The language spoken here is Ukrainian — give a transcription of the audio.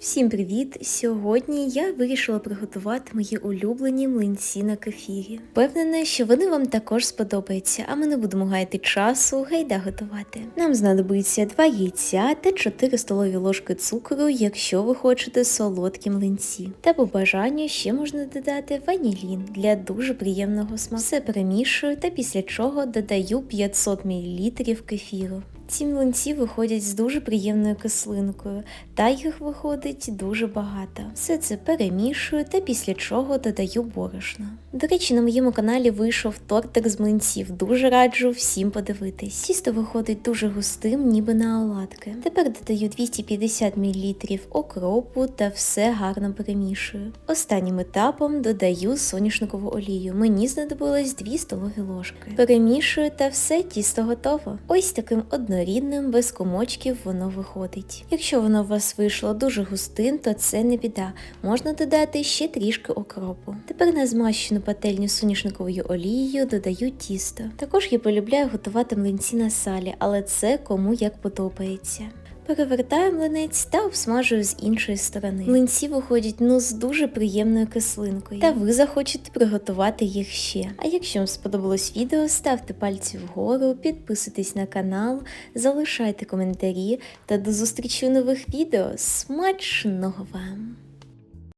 Всім привіт! Сьогодні я вирішила приготувати мої улюблені млинці на кефірі. Впевнена, що вони вам також сподобаються, а ми не будемо гаяти часу, гайда готувати. Нам знадобиться 2 яйця та 4 столові ложки цукру, якщо ви хочете солодкі млинці. Та по бажанню ще можна додати ванілін для дуже приємного смаку. Все перемішую та після чого додаю 500 мл кефіру. Ці млинці виходять з дуже приємною кислинкою, та їх виходить дуже багато. Все це перемішую та після чого додаю борошно. До речі, на моєму каналі вийшов тортик з млинців. Дуже раджу всім подивитись. Тісто виходить дуже густим, ніби на оладки. Тепер додаю 250 мл окропу та все гарно перемішую. Останнім етапом додаю соняшникову олію. Мені знадобилось 2 столові ложки. Перемішую та все тісто готово. Ось таким однорідним, без комочків воно виходить. Якщо воно у вас вийшло дуже густим, то це не біда. Можна додати ще трішки окропу. Тепер на змащену пательню соняшниковою олією додаю тісто. Також я полюбляю готувати млинці на салі, але це кому як подобається. Перевертаю млинець та обсмажую з іншої сторони. Млинці виходять ну з дуже приємною кислинкою. Та ви захочете приготувати їх ще. А якщо вам сподобалось відео, ставте пальці вгору, підписуйтесь на канал, залишайте коментарі та до зустрічі у нових відео. Смачного вам!